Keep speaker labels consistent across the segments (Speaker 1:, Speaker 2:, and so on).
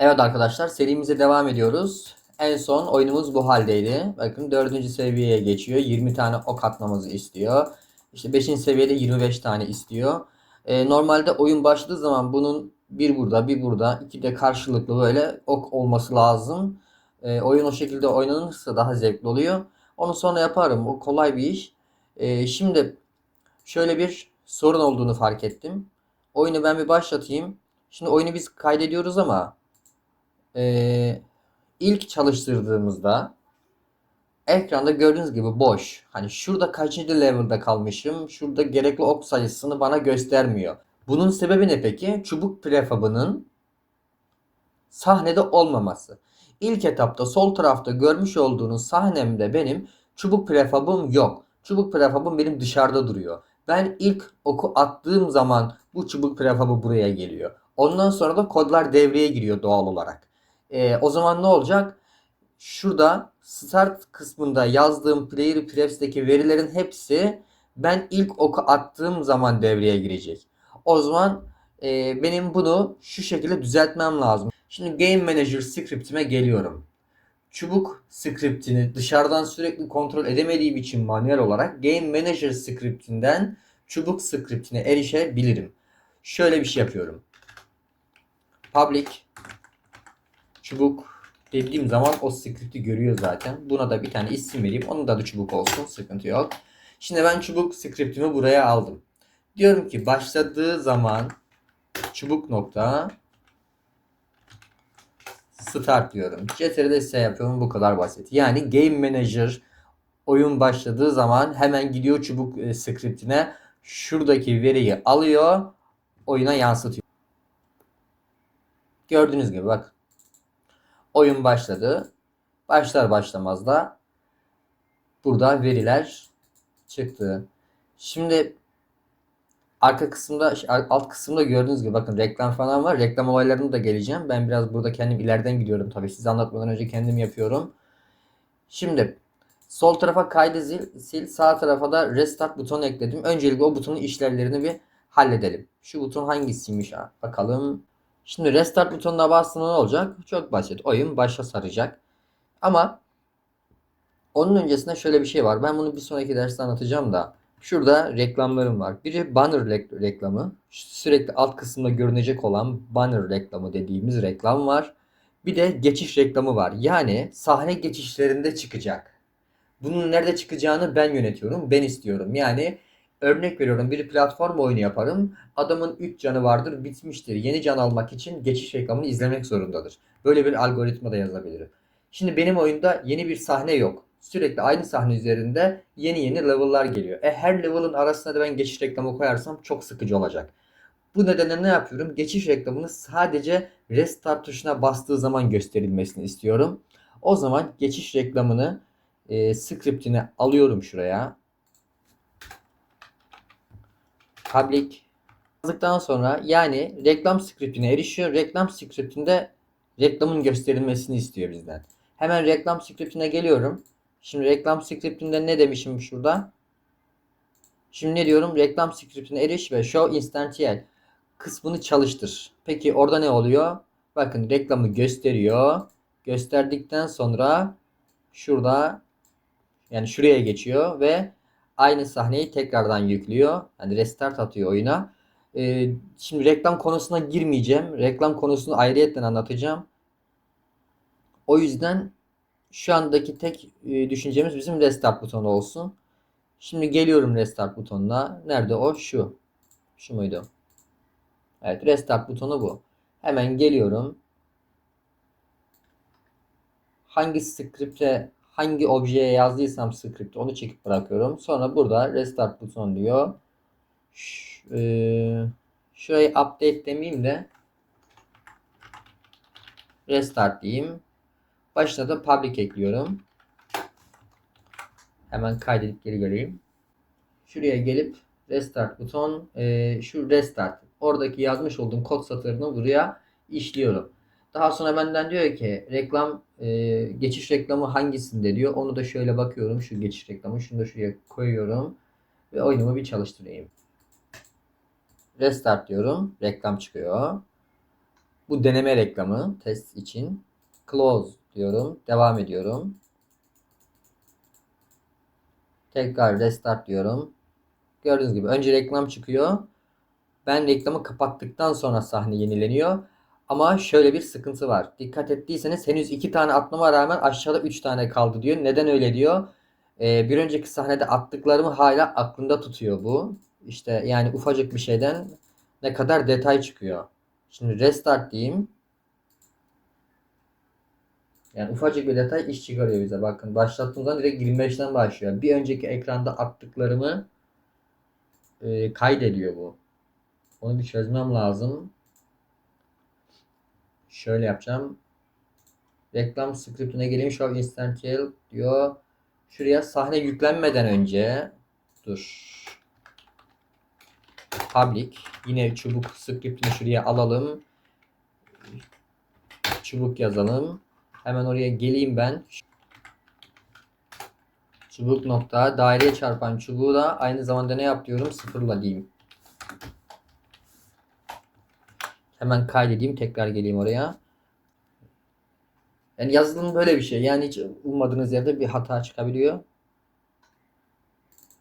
Speaker 1: Evet arkadaşlar serimize devam ediyoruz. En son oyunumuz bu haldeydi. Bakın 4. seviyeye geçiyor. 20 tane ok atmamızı istiyor. İşte 5. seviyede 25 tane istiyor. Ee, normalde oyun başladığı zaman bunun bir burada bir burada iki de karşılıklı böyle ok olması lazım. Ee, oyun o şekilde oynanırsa daha zevkli oluyor. Onu sonra yaparım. O kolay bir iş. Ee, şimdi şöyle bir sorun olduğunu fark ettim. Oyunu ben bir başlatayım. Şimdi oyunu biz kaydediyoruz ama ee, ilk çalıştırdığımızda ekranda gördüğünüz gibi boş. Hani şurada kaçıncı level'da kalmışım. Şurada gerekli ok sayısını bana göstermiyor. Bunun sebebi ne peki? Çubuk prefabının sahnede olmaması. İlk etapta sol tarafta görmüş olduğunuz sahnemde benim çubuk prefabım yok. Çubuk prefabım benim dışarıda duruyor. Ben ilk oku attığım zaman bu çubuk prefabı buraya geliyor. Ondan sonra da kodlar devreye giriyor doğal olarak. Ee, o zaman ne olacak? Şurada start kısmında yazdığım player pref'teki verilerin hepsi ben ilk oku attığım zaman devreye girecek. O zaman e, benim bunu şu şekilde düzeltmem lazım. Şimdi Game Manager scriptime geliyorum. Çubuk scriptini dışarıdan sürekli kontrol edemediğim için manuel olarak Game Manager scriptinden çubuk scriptine erişebilirim. Şöyle bir şey yapıyorum. Public çubuk dediğim zaman o script'i görüyor zaten. Buna da bir tane isim vereyim. Onun da adı çubuk olsun. Sıkıntı yok. Şimdi ben çubuk script'imi buraya aldım. Diyorum ki başladığı zaman çubuk nokta start diyorum. CTRL S yapıyorum. Bu kadar basit. Yani Game Manager oyun başladığı zaman hemen gidiyor çubuk e, script'ine şuradaki veriyi alıyor oyuna yansıtıyor. Gördüğünüz gibi bak oyun başladı. Başlar başlamaz da burada veriler çıktı. Şimdi arka kısımda alt kısımda gördüğünüz gibi bakın reklam falan var. Reklam olaylarını da geleceğim. Ben biraz burada kendim ileriden gidiyorum tabii. Size anlatmadan önce kendim yapıyorum. Şimdi sol tarafa kaydı sil, sil sağ tarafa da restart butonu ekledim. Öncelikle o butonun işlevlerini bir halledelim. Şu buton hangisiymiş ha? Bakalım. Şimdi restart butonuna bastığında ne olacak? Çok basit. Oyun başa saracak. Ama onun öncesinde şöyle bir şey var. Ben bunu bir sonraki derste anlatacağım da. Şurada reklamlarım var. Biri banner reklamı. Sürekli alt kısımda görünecek olan banner reklamı dediğimiz reklam var. Bir de geçiş reklamı var. Yani sahne geçişlerinde çıkacak. Bunun nerede çıkacağını ben yönetiyorum. Ben istiyorum. Yani Örnek veriyorum bir platform oyunu yaparım. Adamın 3 canı vardır bitmiştir. Yeni can almak için geçiş reklamını izlemek zorundadır. Böyle bir algoritma da yazabilirim. Şimdi benim oyunda yeni bir sahne yok. Sürekli aynı sahne üzerinde yeni yeni level'lar geliyor. E her level'ın arasına da ben geçiş reklamı koyarsam çok sıkıcı olacak. Bu nedenle ne yapıyorum? Geçiş reklamını sadece restart tuşuna bastığı zaman gösterilmesini istiyorum. O zaman geçiş reklamını e, scriptini alıyorum şuraya. Public yazdıktan sonra yani reklam scriptine erişiyor. Reklam scriptinde reklamın gösterilmesini istiyor bizden. Hemen reklam scriptine geliyorum. Şimdi reklam scriptinde ne demişim şurada? Şimdi ne diyorum? Reklam scriptine eriş ve show instantial kısmını çalıştır. Peki orada ne oluyor? Bakın reklamı gösteriyor. Gösterdikten sonra şurada yani şuraya geçiyor ve aynı sahneyi tekrardan yüklüyor. Yani restart atıyor oyuna. Ee, şimdi reklam konusuna girmeyeceğim. Reklam konusunu ayrıyetten anlatacağım. O yüzden şu andaki tek e, düşüncemiz bizim restart butonu olsun. Şimdi geliyorum restart butonuna. Nerede o? Şu. Şu muydu? Evet restart butonu bu. Hemen geliyorum. Hangi script'e hangi objeye yazdıysam script onu çekip bırakıyorum. Sonra burada restart buton diyor. Ş e şurayı update demeyeyim de restart diyeyim. Başına da public ekliyorum. Hemen kaydedip geri geleyim. Şuraya gelip restart buton e, şu restart oradaki yazmış olduğum kod satırını buraya işliyorum. Daha sonra benden diyor ki reklam e, geçiş reklamı hangisinde diyor. Onu da şöyle bakıyorum şu geçiş reklamı. Şunu da şuraya koyuyorum. Ve oyunumu bir çalıştırayım. Restart diyorum. Reklam çıkıyor. Bu deneme reklamı test için. Close diyorum. Devam ediyorum. Tekrar restart diyorum. Gördüğünüz gibi önce reklam çıkıyor. Ben reklamı kapattıktan sonra sahne yenileniyor. Ama şöyle bir sıkıntı var. Dikkat ettiyseniz henüz iki tane atmama rağmen aşağıda üç tane kaldı diyor. Neden öyle diyor? Ee, bir önceki sahnede attıklarımı hala aklında tutuyor bu. İşte yani ufacık bir şeyden ne kadar detay çıkıyor. Şimdi restart diyeyim. Yani ufacık bir detay iş çıkarıyor bize. Bakın başlattığım zaman direkt 25'ten başlıyor. Bir önceki ekranda attıklarımı e, kaydediyor bu. Onu bir çözmem lazım. Şöyle yapacağım. Reklam scriptine geleyim. Show instantial diyor. Şuraya sahne yüklenmeden önce dur. Public. Yine çubuk scriptini şuraya alalım. Çubuk yazalım. Hemen oraya geleyim ben. Çubuk nokta daireye çarpan çubuğu da aynı zamanda ne yap diyorum? Sıfırla diyeyim. Hemen kaydedeyim. Tekrar geleyim oraya. Yani yazılım böyle bir şey. Yani hiç ummadığınız yerde bir hata çıkabiliyor.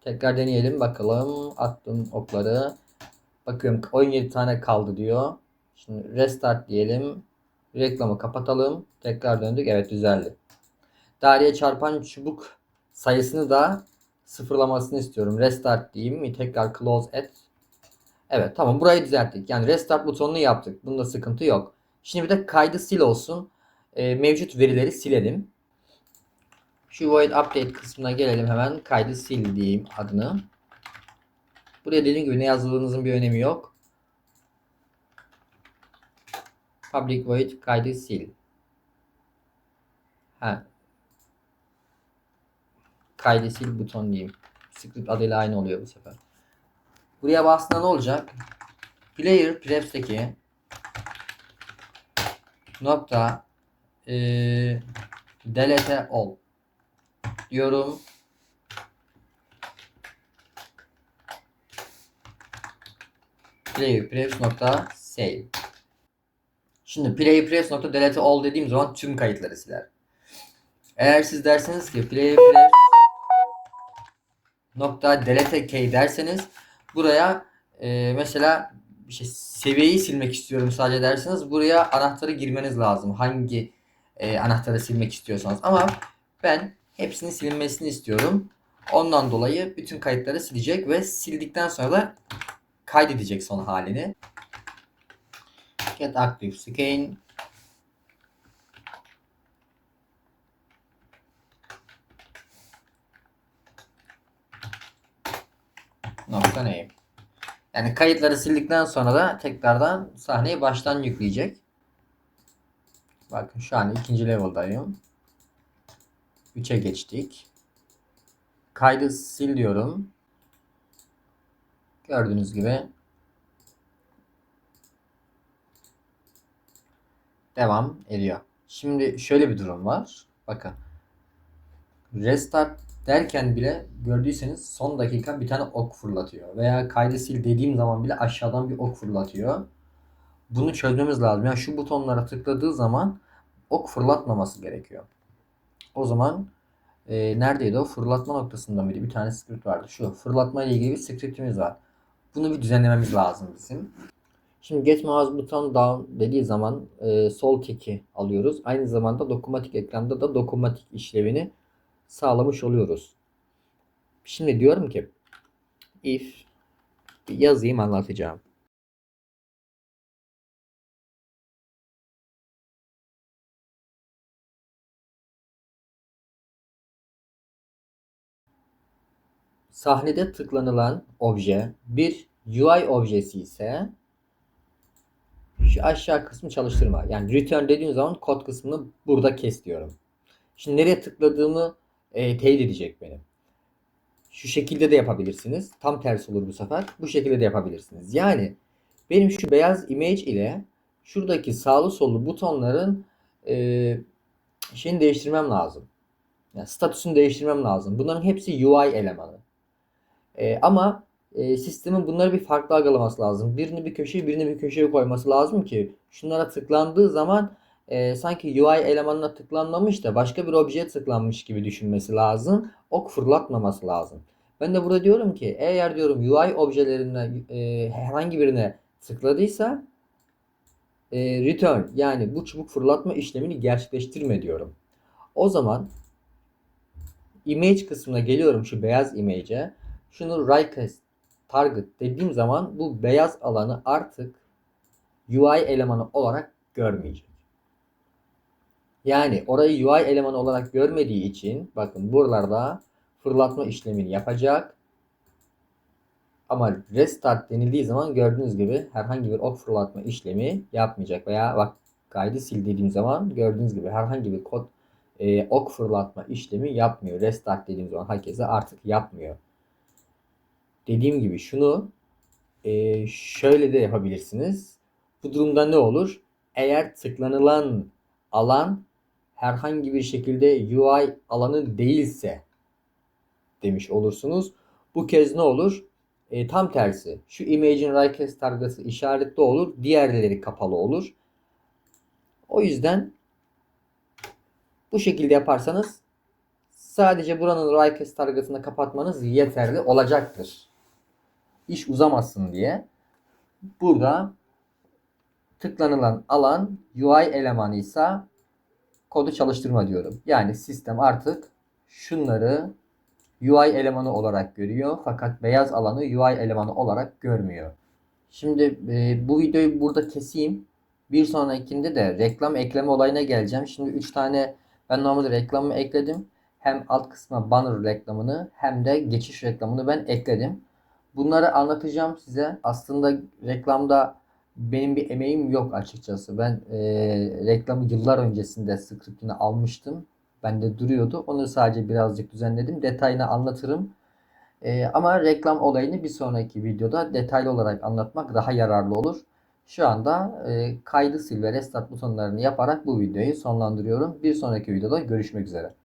Speaker 1: Tekrar deneyelim. Bakalım. Attım okları. Bakıyorum 17 tane kaldı diyor. Şimdi restart diyelim. Reklamı kapatalım. Tekrar döndük. Evet düzeldi. Daireye çarpan çubuk sayısını da sıfırlamasını istiyorum. Restart diyeyim. Tekrar close et. Evet tamam burayı düzelttik. Yani restart butonunu yaptık. Bunda sıkıntı yok. Şimdi bir de kaydı sil olsun. Ee, mevcut verileri silelim. Şu void update kısmına gelelim hemen. Kaydı sil diyeyim adını. Buraya dediğim gibi ne yazdığınızın bir önemi yok. Public void kaydı sil. Ha. Kaydı sil buton diyeyim. Script adıyla aynı oluyor bu sefer. Buraya bastığında ne olacak? Player pref'teki nokta e, delete all diyorum. Player prefs nokta save. Şimdi player prefs nokta delete all dediğim zaman tüm kayıtları siler. Eğer siz derseniz ki player prefs nokta delete key derseniz buraya e, mesela şey seviyeyi silmek istiyorum sadece derseniz buraya anahtarı girmeniz lazım. Hangi e, anahtarı silmek istiyorsanız. Ama ben hepsinin silinmesini istiyorum. Ondan dolayı bütün kayıtları silecek ve sildikten sonra da kaydedecek son halini. Get active scan nokta name. Yani kayıtları sildikten sonra da tekrardan sahneyi baştan yükleyecek. Bakın şu an ikinci level'dayım. 3'e geçtik. Kaydı sil diyorum. Gördüğünüz gibi devam ediyor. Şimdi şöyle bir durum var. Bakın. Restart derken bile gördüyseniz son dakika bir tane ok fırlatıyor. Veya kaydı sil dediğim zaman bile aşağıdan bir ok fırlatıyor. Bunu çözmemiz lazım. Yani şu butonlara tıkladığı zaman ok fırlatmaması gerekiyor. O zaman e, neredeydi o? Fırlatma noktasında mıydı? Bir tane script vardı. Şu fırlatma ile ilgili bir scriptimiz var. Bunu bir düzenlememiz lazım bizim. Şimdi get mouse buton down dediği zaman e, sol tiki alıyoruz. Aynı zamanda dokunmatik ekranda da dokunmatik işlevini sağlamış oluyoruz. Şimdi diyorum ki if yazayım anlatacağım. Sahnede tıklanılan obje bir UI objesi ise şu aşağı kısmı çalıştırma. Yani return dediğim zaman kod kısmını burada kes diyorum. Şimdi nereye tıkladığımı e, teyit edecek benim. Şu şekilde de yapabilirsiniz. Tam tersi olur bu sefer. Bu şekilde de yapabilirsiniz. Yani benim şu beyaz image ile şuradaki sağlı sollu butonların e, şeyini değiştirmem lazım. Yani statüsünü değiştirmem lazım. Bunların hepsi UI elemanı. E, ama e, sistemin bunları bir farklı algılaması lazım. Birini bir köşeye, birini bir köşeye koyması lazım ki şunlara tıklandığı zaman e, sanki UI elemanına tıklanmamış da başka bir objeye tıklanmış gibi düşünmesi lazım. Ok fırlatmaması lazım. Ben de burada diyorum ki eğer diyorum UI objelerine e, herhangi birine tıkladıysa e, return yani bu çubuk fırlatma işlemini gerçekleştirme diyorum. O zaman image kısmına geliyorum şu beyaz image'e. Şunu right target dediğim zaman bu beyaz alanı artık UI elemanı olarak görmeyecek. Yani orayı UI elemanı olarak görmediği için bakın buralarda fırlatma işlemini yapacak. Ama restart denildiği zaman gördüğünüz gibi herhangi bir ok fırlatma işlemi yapmayacak. Veya bak kaydı sil dediğim zaman gördüğünüz gibi herhangi bir kod e, ok fırlatma işlemi yapmıyor. Restart dediğim zaman herkese artık yapmıyor. Dediğim gibi şunu e, şöyle de yapabilirsiniz. Bu durumda ne olur? Eğer tıklanılan alan herhangi bir şekilde UI alanı değilse demiş olursunuz. Bu kez ne olur? E, tam tersi. Şu image'in right targası işaretli olur. Diğerleri kapalı olur. O yüzden bu şekilde yaparsanız sadece buranın right targasını kapatmanız yeterli olacaktır. İş uzamasın diye. Burada tıklanılan alan UI elemanı ise kodu çalıştırma diyorum. Yani sistem artık şunları UI elemanı olarak görüyor fakat beyaz alanı UI elemanı olarak görmüyor. Şimdi e, bu videoyu burada keseyim. Bir sonrakinde de reklam ekleme olayına geleceğim. Şimdi 3 tane ben normalde reklamı ekledim. Hem alt kısma banner reklamını hem de geçiş reklamını ben ekledim. Bunları anlatacağım size. Aslında reklamda benim bir emeğim yok açıkçası. Ben e, reklamı yıllar öncesinde scriptini almıştım. Bende duruyordu. Onu sadece birazcık düzenledim. Detayını anlatırım. E, ama reklam olayını bir sonraki videoda detaylı olarak anlatmak daha yararlı olur. Şu anda e, kaydı sil ve restart butonlarını yaparak bu videoyu sonlandırıyorum. Bir sonraki videoda görüşmek üzere.